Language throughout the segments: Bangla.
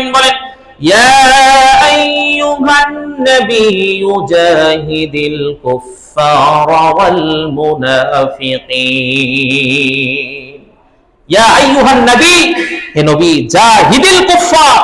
আলামিন বলেন, ইয়া আইয়ুহান নাবিয়্যু জাহিদিল কুফফারা ওয়াল মুনাফিকিন। ইয়া আইয়ুহান নবী হে নবী, জাহিদিল কুফফার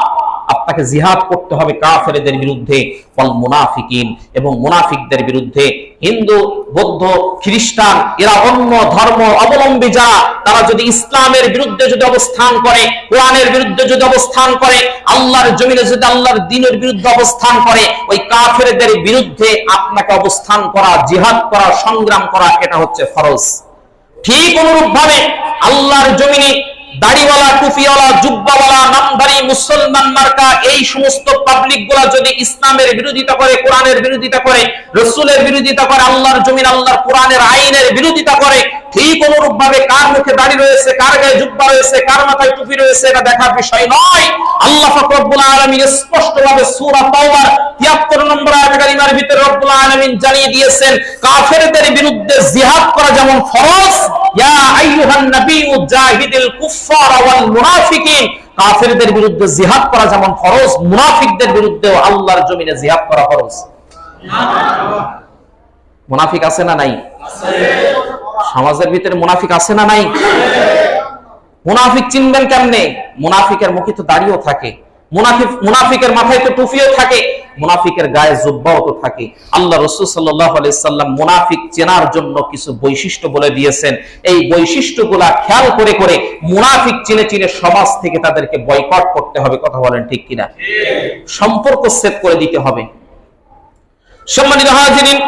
আপনাকে জিহাদ করতে হবে কাফেরদের বিরুদ্ধে ওয়াল মুনাফিকিন। এবং মুনাফিকদের বিরুদ্ধে হিন্দু, বৌদ্ধ, খ্রিস্টান, এরা অন্য ধর্ম অবলম্বী যারা, তারা যদি ইসলামের বিরুদ্ধে যদি অবস্থান করে, কোরআনের বিরুদ্ধে যদি অবস্থান করে, আল্লাহর জমিনে যদি আল্লাহর দিনের বিরুদ্ধে অবস্থান করে, ওই কাফেরদের বিরুদ্ধে আপনাকে অবস্থান করা, জিহাদ করা, সংগ্রাম করা, এটা হচ্ছে ফরজ। ঠিক অনুরূপ ভাবে আল্লাহর জমিনে দাড়িওয়ালা জুব্বাওয়ালা, নামধারী মুসলমান মার্কা, এই সমস্ত পাবলিকগুলা যদি ইসলামের বিরোধিতা করে, কোরআনের বিরোধিতা করে, রসুলের বিরোধিতা করে, আল্লাহর জমিন, আল্লাহর কোরআনের আইনের বিরোধিতা করে ভাবে কার মুখে দাড়ি রয়েছে, কার গায়ে জুব্বা রয়েছে, কার মাথায় টুপি রয়েছে, এটা দেখার বিষয় নয়। আল্লাহ ফকরবুল আলমিন স্পষ্ট ভাবে সুরা তাওবার তিয়াত্তর নম্বর আয়াত ভিতরে রব্বুল আলামিন জানিয়ে দিয়েছেন, কাফেরদের বিরুদ্ধে জিহাদ করা যেমন ফরজ কাফেরদের বিরুদ্ধে জিহাদ করা যেমন মুনাফিকদের আল্লাহর জমিনে জিহাদ করা মুনাফিক আছে না নাই? সমাজের ভিতরে মুনাফিক আছে না নাই? মুনাফিক চিনবেন কেমনে? মুনাফিকের মুখে তো দাড়িও থাকে। মুনাফিক মুনাফিকের মাথায় তো টুফিও থাকে। মুনাফিকের গায়ে জুব্বাও তো থাকে। আল্লাহ রসুল সাল্লাহ আলাইসাল্লাম মুনাফিক চেনার জন্য কিছু বৈশিষ্ট্য বলে দিয়েছেন। এই বৈশিষ্ট্যগুলা খেয়াল করে করে মুনাফিক চিনে চিনে সমাজ থেকে তাদেরকে বয়কট করতে হবে, কথা বলেন ঠিক কিনা? সম্পর্ক সেট করে দিতে হবে। সম্মানিত হাজিরিন,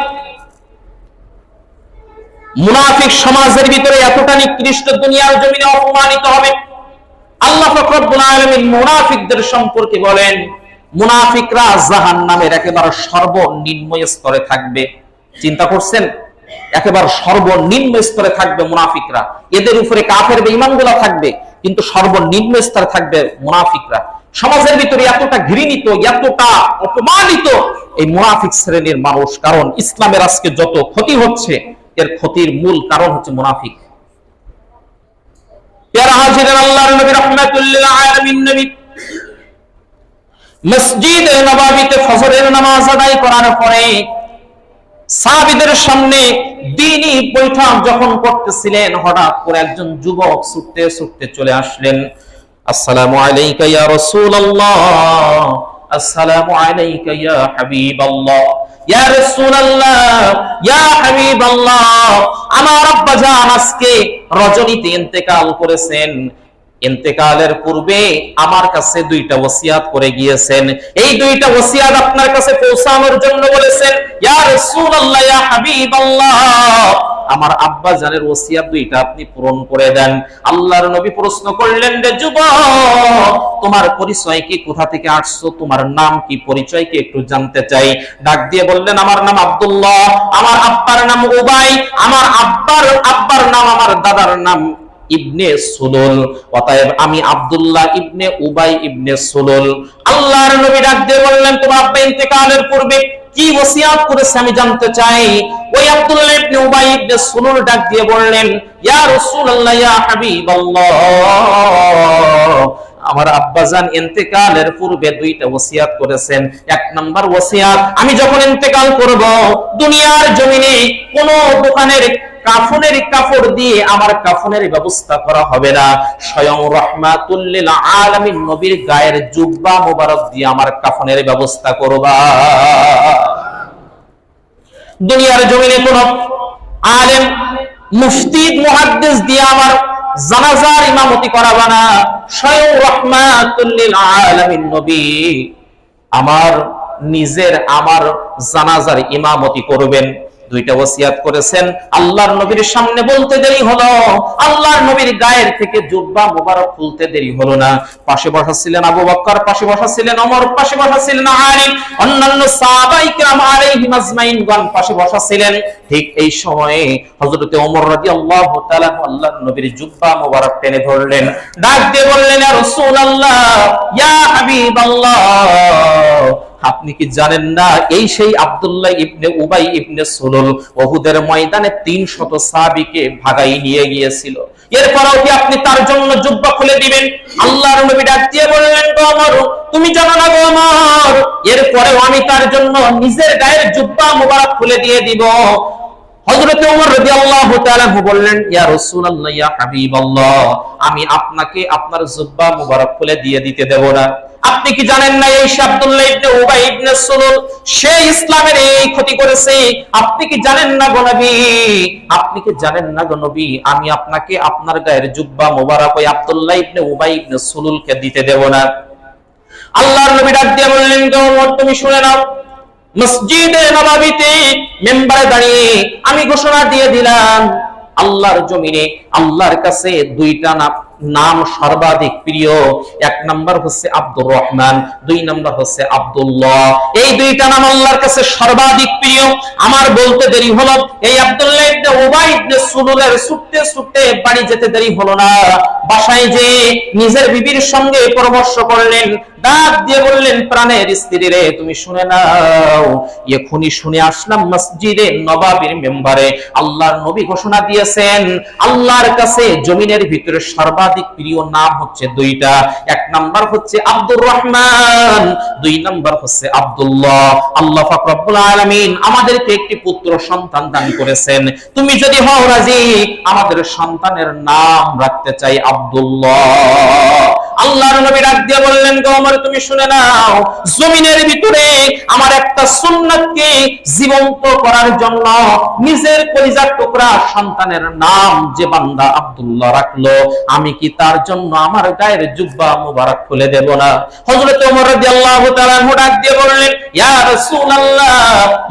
মুনাফিক সমাজের ভিতরে এতটা নিকৃষ্ট দুনিয়ার জমিনে অপমানিত হবে। আল্লাহ ফকরবুল আলমিন মুনাফিকদের সম্পর্কে বলেন মুনাফিকরা জাহান নামের একেবারে সর্বনিম্ন স্তরে থাকবে। চিন্তা করছেন? একেবারে সর্বনিম্ন স্তরে থাকবে মুনাফিকরা। এদের উপরে কাফের বেঈমানগুলা থাকবে, কিন্তু সর্বনিম্ন স্তরে থাকবে মুনাফিকরা। সমাজের ভিতরে এতটা ঘৃণিত, এতটা অপমানিত এই মুনাফিক শ্রেণির মানুষ, কারণ ইসলামের আজকে যত ক্ষতি হচ্ছে, এর ক্ষতির মূল কারণ হচ্ছে মুনাফিক। মসজিদে নবাবিতে ফজরের নামাজ আদায় করার পরে সামনে দিনই বৈঠক যখন করতেছিলেন, হঠাৎ করে একজন যুবক ছুটতে ছুটতে চলে আসলেন। আসসালামু আলাইকা ইয়া রাসূলুল্লাহ। আসসালামু আলাইকা ইয়া হাবিবাল্লাহ। ইয়া রাসূলুল্লাহ। ইয়া হাবিবাল্লাহ। আমার আব্বা আজকে রজনীতে ইন্তেকাল করেছেন। ইন্তেকালের পূর্বে আমার কাছে দুইটা ওসিয়াত করে গিয়েছেন। এই দুইটা ওসিয়াত আপনার কাছে পৌঁছানোর জন্য বলেছেন, ইয়া রাসূলুল্লাহ, ইয়া হাবিবাল্লাহ। আমার আব্বা জানের ওসিয়াত দুইটা আপনি পূরণ করে দেন। আল্লাহর নবী প্রশ্ন করলেন, রে যুবক, তোমার পরিচয় কি? কোথা থেকে আসছো? তোমার নাম কি? পরিচয় কি একটু জানতে চাই। ডাক দিয়ে বললেন, আমার নাম আব্দুল্লাহ, আমার আব্বার নাম উবাই, আমার আব্বার আব্বার নাম আমার দাদার নাম ইবনে সুলুল, অতএব আমি আব্দুল্লাহ ইবনে উবাই ইবনে সুলুল। আল্লাহর নবী ডাক দিয়ে বললেন, তোমার আব্বা ইন্তেকালের পূর্বে কি ওসিয়াত করেছে আমি জানতে চাই? ওই আব্দুল্লাহ ইবনে উবাই ইবনে সুলুল ডাক দিয়ে বললেন, ইয়া রাসূলুল্লাহ, ইয়া হাবিবাল্লাহ। আমার আব্বাজান ইন্তেকালের পূর্বে দুইটা ওসিয়াত করেছেন। এক নাম্বার ওসিয়াত, আমি যখন ইন্তেকাল করব, দুনিয়ার জমিনে কোন দোকানের কাফনের কাপড় দিয়ে আমার কাফনের ব্যবস্থা করা হবে না। স্বয়ং রহমাতুল্লিল আলামিন নবীর গায়ের জুব্বা মোবারক দিয়ে আমার কাফনের ব্যবস্থা করবা। দুনিয়ার জমিনে কোন আলেম, মুফতি, মুহাদ্দিস দিয়ে আমার জানাজার ইমামতি করাবা না। স্বয়ং রহমাতুল্লিল আলামিন নবী আমার নিজের, আমার জানাজার ইমামতি করবেন। দুইটা ওসিয়াত করেছেন আল্লাহর নবীর সামনে বলতে দেরি হলো আল্লাহর নবীর গায়ের থেকে জুব্বা মোবারক খুলতে দেরি হলো না পাশে বসা ছিলেন আবু বক্কর পাশে বসা ছিলেন ওমর পাশে বসা ছিলেন আলী অন্যান্য সাহাবাই کرام আলাইহিম আজমাইনগণ পাশে বসা ছিলেন ঠিক এই সময়ে হযরতে ওমর রাদিয়াল্লাহু তাআলা আল্লাহর নবীর জুব্বা মোবারক টেনে ধরলেন ডাক দিয়ে বললেন ইয়া রাসূলুল্লাহ ইয়া হাবিবাল্লাহ আপনি কি জানেন না? এই সেই আবদুল্লাহ ইবনে উবাই ইবনে সুলুল ওহুদের ময়দানে তিন শত সাহাবিকে ভাগাই নিয়ে গিয়েছিল। এরপরেও কি আপনি তার জন্য যুদ্ধ খুলে দিবেন? আল্লাহর নবী ডাক দিয়ে বললেন, গো আমার, তুমি জানো না গো আমার? এরপরেও আমি তার জন্য নিজের গায়ের জুব্বা মোবারক খুলে দিয়ে দিব। হযরত ওমর রাদিয়াল্লাহু তাআলা বললেন, ইয়া রাসূলুল্লাহ, ইয়া হাবিবাল্লাহ, আমি আপনাকে আপনার জুব্বা মুবারক খুলে দিয়ে দিতে দেব না। আপনি কি জানেন না এই আব্দুল্লাহ ইবনে উবাই ইবনে সুলুল, সে ইসলামের এই ক্ষতি করেছে? আপনি কি জানেন না গো নবী? আপনি কি জানেন না গো নবী, আমি আপনাকে আপনার গায়ের জুব্বা মুবারক ওই আব্দুল্লাহ ইবনে উবাই ইবনে সুলুলকে দিতে দেব না? আল্লাহর নবী ডাক দিয়ে বললেন, গো তুমি শুনে নাও মসজিদে নবাবিতে মেম্বারে দাঁড়িয়ে আমি ঘোষণা দিয়ে দিলাম, আল্লাহর জমিনে, আল্লাহর কাছে দুইটা নাম সর্বাধিক প্রিয়। এক নাম্বার হচ্ছে আব্দুর রহমান, দুই নাম্বার হচ্ছে আব্দুল্লাহ। এই দুইটা নাম আল্লাহর কাছে সর্বাধিক প্রিয়। আমার বলতে দেরি হলো, এই আব্দুল্লাহ ইবনে উবাই ইবনে সুলুলের ছুটতে ছুটতে বাড়ি যেতে দেরি হলো না। বাসায় যে নিজের বিবির সঙ্গে পরামর্শ করলেন ডাক দিয়ে বললেন, প্রাণের স্ত্রী রে, তুমি শুনে নাও। এখনই শুনে আসলাম মসজিদে নবাবির মেম্বারে। আল্লাহর নবী ঘোষণা দিয়েছেন, আল্লাহর কাছে জমিনের ভিতরে সর্বাধিক প্রিয় নাম হচ্ছে দুইটা। এক নাম্বার হচ্ছে আব্দুর রহমান, দুই নাম্বার হচ্ছে আব্দুল্লাহ। আল্লাহ পাক রব্বুল আলামিন আমাদেরকে একটি পুত্র সন্তান দান করেছেন। তুমি যদি হও রাজি, আমাদের সন্তানের নাম রাখতে চাই আব্দুল্লাহ। আল্লাহর নবী ডাক দিয়ে বললেন, গো আমার তুমি শুনে নাও, জমিনের ভিতরে আমার একটা সুন্নাতকে জীবন্ত করার জন্য নিজের কলিজার টুকরা সন্তানের নাম যে বান্দা আব্দুল্লাহ রাখল। আমি কি তার জন্য আমার গায়ের জুব্বা মুবারক খুলে দেব না? হযরত ওমর রাদিয়াল্লাহু তাআলা ডাক দিয়ে বললেন, ইয়া রাসূলুল্লাহ,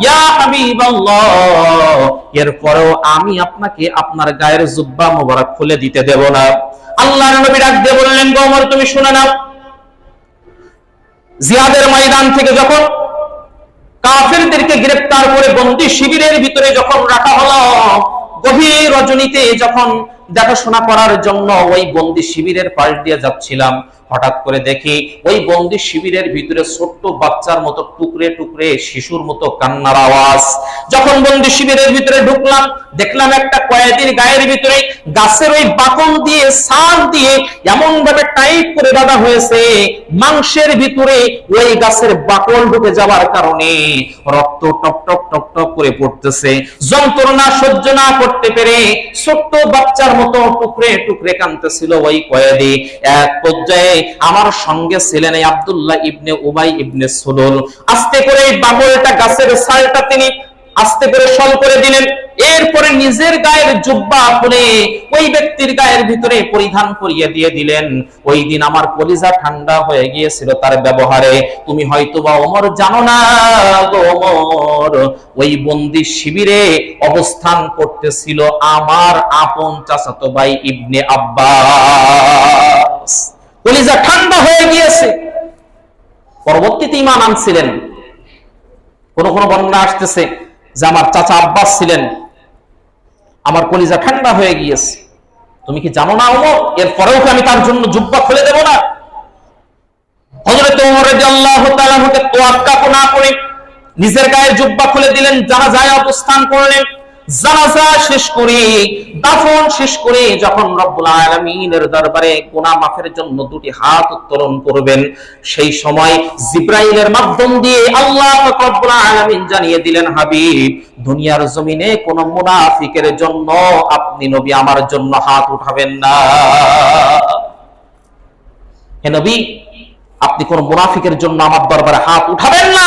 ইয়া হাবিবাল্লাহ, এরপরেও আমি আপনাকে আপনার গায়ের জুব্বা মুবারক খুলে দিতে দেব না। আল্লাহর নবী ডাক দিয়ে বললেন গোমর তুমি শুনে নাও। জিয়াদের ময়দান থেকে যখন কাফেরদেরকে গ্রেপ্তার করে বন্দি শিবিরের ভিতরে যখন রাখা হলো, গভীর রজনীতে যখন দেখাশোনা করার জন্য ওই বন্দি শিবিরের পাশ দিয়ে যাচ্ছিলাম। হঠাৎ করে দেখি ওই বন্দি শিবিরের ভিতরে ছোট্ট বাচ্চার মতো টুকরে টুকরে শিশুর মতো কান্নার আওয়াজ। যখন বন্দি শিবিরের ভিতরে ঢুকলাম, দেখলাম একটা কয়েদির গায়ের ভিতরে গাছের ওই বাকল দিয়ে সার দিয়ে এমন ভাবে টাইট করে বাঁধা হয়েছে, মাংসের ভিতরে ওই গাছের বাকল ঢুকে যাওয়ার কারণে রক্ত টপ টপ টপ টপ করে পড়তেছে। যন্ত্রণা সহ্য না করতে পেরে ছোট্ট বাচ্চার মতো টুকরে টুকরে কানতেছিল ওই কয়েদি। এক পর্যায়ে আমার সঙ্গে ছিলেন আব্দুল্লাহ ইবনে উবাই ইবনে সুলুল। আস্তে করে এই বাবলটা গাছের সালটা তিনি আস্তে করে সল করে দিলেন। এরপরে নিজের গায়ের জুব্বা খুলে ওই ব্যক্তির গায়ের ভিতরে পরিধান করিয়ে দিয়ে দিলেন। ওই দিন আমার কলিজা ঠান্ডা হয়ে গিয়েছিল তার ব্যবহারে। তুমি হয়তো বা ওমর জানো না গো ওমর, ওই বন্দি শিবিরে অবস্থান করতেছিল আমার আপন চাচাতো ভাই ইবনে আব্বাস। কলিজা ঠান্ডা হয়ে গিয়েছে। পরবর্তীতে ইমান আনছিলেন। কোন কোন বর্ণনা আসতেছে। যে আমার চাচা আব্বাস ছিলেন, আমার কলিজা ঠান্ডা হয়ে গিয়েছে। তুমি কি জানো না, ওমর? এরপরেও কি আমি তার জন্য জুব্বা খুলে দেব না? না করে নিজের গায়ে জুব্বা খুলে দিলেন জানাজায় অবস্থান করলেন। জানাজা শেষ করে, দাফন শেষ করে যখন রব্বুল আলামিনের দরবারে গুনাহ মাফের জন্য দুটি হাত উত্তোলন করবেন, সেই সময় জিব্রাইলের মাধ্যম দিয়ে আল্লাহ রব্বুল আলামিন জানিয়ে দিলেন, হাবিব, দুনিয়ার জমিনে কোন মুনাফিকের জন্য আপনি নবী আমার জন্য হাত উঠাবেন না। হে নবী, আপনি কোন মুনাফিকের জন্য আমার দরবারে হাত উঠাবেন না।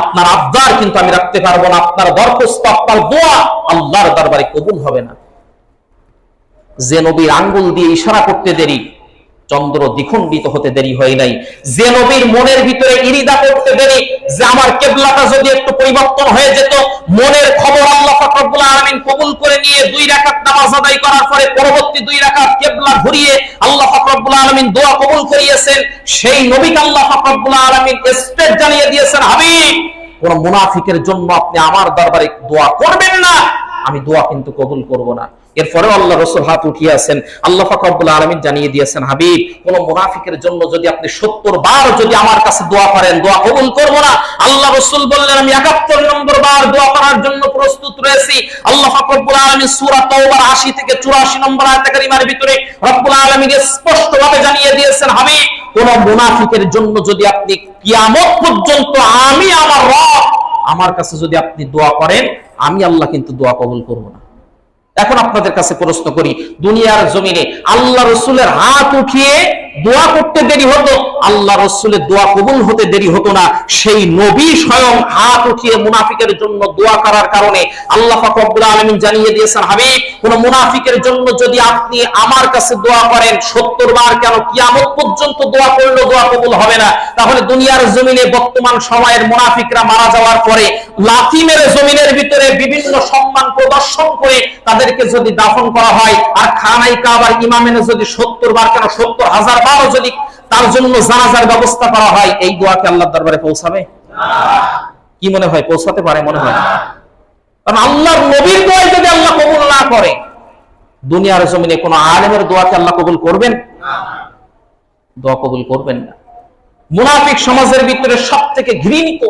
আপনার আবদার কিন্তু আমি রাখতে পারব না, আপনার দরখাস্ত আপনার দোয়া আল্লাহর দরবারে কবুল হবে না। যে নবীর আঙ্গুল দিয়ে ইশারা করতে দেরি, চন্দ্র দ্বিখণ্ডিত হতে দেরি হয় নাই। যে নবীর মনের ভিতরে ইরিদা করতে দেরি, যে আমার কেবলাটা যদি একটু পরিবর্তন হয়ে যেত, মনের খবর আল্লাহ ফাকরুল আলামিন কবুল করে নিয়ে দুই রাকাত নামাজ আদায় করার পরে পরবর্তী দুই রাকাত কেবলা ঘুরিয়ে আল্লাহ ফাকরুল আলামিন দোয়া কবুল করিয়েছেন, সেই নবীকে আল্লাহ ফাকরুল আলামিন স্টেট জানিয়ে দিয়েছেন, হাবিব কোন মুনাফিকের জন্য আপনি আমার দরবারে দোয়া করবেন না, আমি দোয়া কিন্তু কবুল করব না। এরপরে আল্লাহ রসুল হাত উঠিয়ে আছেন আল্লাহ ফাকরুল আলমিন জানিয়ে দিয়েছেন, হাবিব, কোন মুনাফিকের জন্য যদি আপনি সত্তর বার যদি আমার কাছে দোয়া করেন, দোয়া কবুল করব না। আল্লাহ রসুল বললেন, আমি একাত্তর নম্বর বার দোয়া করার জন্য প্রস্তুত রয়েছি। আল্লাহ ফাকরুল আলমিন সুরা তওবার আশি থেকে চুরাশি নম্বর আয়াত কারিমার ভিতরে রব্বুল আলমীকে স্পষ্ট ভাবে জানিয়ে দিয়েছেন, হাবিব কোন মুনাফিকের জন্য যদি আপনি কিয়ামত পর্যন্ত আমি আমার রব, আমার কাছে যদি আপনি দোয়া করেন, আমি আল্লাহ কিন্তু দোয়া কবুল করব না। এখন আপনাদের কাছে প্রশ্ন করি, দুনিয়ার জমিনে আল্লাহ রসুলের হাত উঠিয়ে দোয়া করতে দেরি হতো, আল্লাহ রসুলের দোয়া কবুল হতে দেরি হতো না। সেই নবী স্বয়ং হাত উঠিয়ে মুনাফিকের জন্য দোয়া করার কারণে আল্লাহ ফাকরুল আলমিন জানিয়ে দিয়েছেন, হাবিব, কোন মুনাফিকের জন্য যদি আপনি আমার কাছে দোয়া করেন, সত্তর বার কেন কিয়ামত পর্যন্ত দোয়া করলেও দোয়া কবুল হবে না। তাহলে দুনিয়ার জমিনে বর্তমান সময়ের মুনাফিকরা মারা যাওয়ার পরে লাথি মেরে জমিনের ভিতরে বিভিন্ন সম্মান প্রদর্শন করে তাদেরকে যদি দাফন করা হয়, আর খানাই কাবার ইমামেনে যদি সত্তর বার কেন সত্তর হাজার বারও যদি তার জন্য জানাজার ব্যবস্থা করা হয়, এই দোয়াকে আল্লাহ দরবারে পৌঁছাবে? কি মনে হয়? পৌঁছাতে পারে মনে হয়? কারণ আল্লাহর নবীর দোয়া যদি আল্লাহ কবুল না করে, দুনিয়ার জমিনে কোন আলেমের দোয়াকে আল্লাহ কবুল করবেন? দোয়া কবুল করবেন না। মুনাফিক সমাজের ভিতরে সব থেকে ঘৃণিত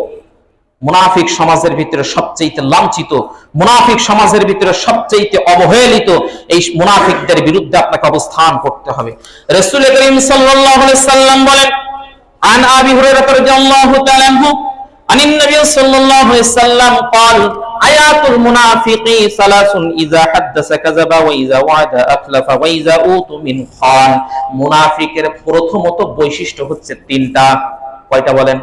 মুনাফিক সমাজের ভিতরে সবচেয়ে লাঞ্ছিত মুনাফিক সমাজের ভিতরে সবচেয়ে অবহেলিত এই মুনাফিকদের বিরুদ্ধে আপনাকে অবস্থান করতে হবে রাসূল করিম সাল্লাল্লাহু আলাইহি সাল্লাম বলেন আন আবি হুরায়রা রাদিয়াল্লাহু তাআলা আনহু عن النبي صلى الله عليه وسلم قال آيات المنافق ثلاث إذا حدث كذب وإذا وعد أخلف وإذا أوت من خان মুনাফিকের প্রথমত বৈশিষ্ট্য হচ্ছে তিনটা কয়টা বলেন